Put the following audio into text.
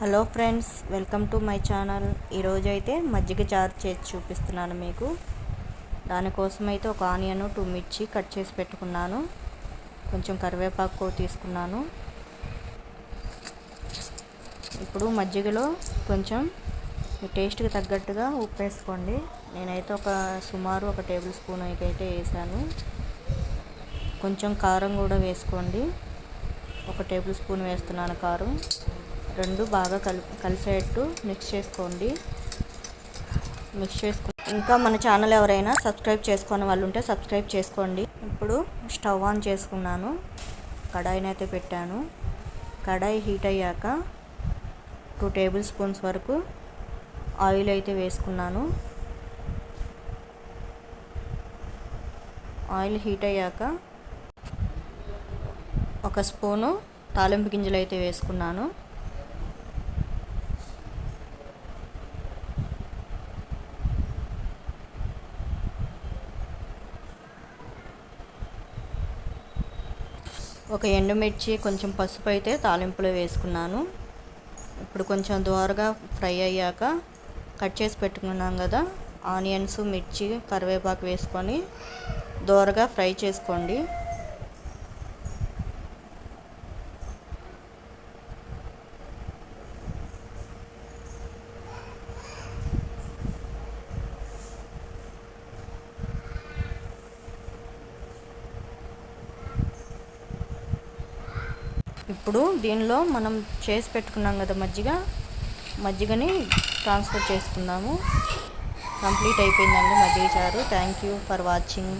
Hello friends welcome to my channel. ఈరోజు అయితే మజ్జిగ చారు చేసి చూపిస్తున్నాను మీకు. దానికోసం అయితే ఒక ఆనియన్ టూ మిర్చి కట్ చేసి పెట్టుకున్నాను. కొంచెం కరివేపాకు తీసుకున్నాను. ఇప్పుడు మజ్జిగలో కొంచెం మీ టేస్ట్కి తగ్గట్టుగా ఉప్పు వేసుకోండి. నేనైతే ఒక సుమారు ఒక టేబుల్ స్పూన్ అయితే వేసాను. కొంచెం కారం కూడా వేసుకోండి. ఒక టేబుల్ స్పూన్ వేస్తున్నాను కారం. రెండు బాగా కలి కలిసేట్టు మిక్స్ చేసుకోండి. మిక్స్ చేసుకో ఇంకా మన ఛానల్ ఎవరైనా సబ్స్క్రైబ్ చేసుకుని వాళ్ళు ఉంటే సబ్స్క్రైబ్ చేసుకోండి. ఇప్పుడు స్టవ్ ఆన్ చేసుకున్నాను. కడాయిని అయితే పెట్టాను. కడాయి హీట్ అయ్యాక టూ టేబుల్ స్పూన్స్ వరకు ఆయిల్ అయితే వేసుకున్నాను. ఆయిల్ హీట్ అయ్యాక ఒక స్పూను తాలింపు గింజలు అయితే వేసుకున్నాను. ఒక ఎండుమిర్చి కొంచెం పసుపు అయితే తాలింపులో వేసుకున్నాను. ఇప్పుడు కొంచెం దోరగా ఫ్రై అయ్యాక కట్ చేసి పెట్టుకున్నాం కదా ఆనియన్స్ మిర్చి కరివేపాకు వేసుకొని దోరగా ఫ్రై చేసుకోండి. ఇప్పుడు దీనిలో మనం చేసి పెట్టుకున్నాం కదా మజ్జిగ. మజ్జిగని ట్రాన్స్ఫర్ చేసుకుందాము. కంప్లీట్ అయిపోయిందండి మజ్జిగ చారు. Thank you for watching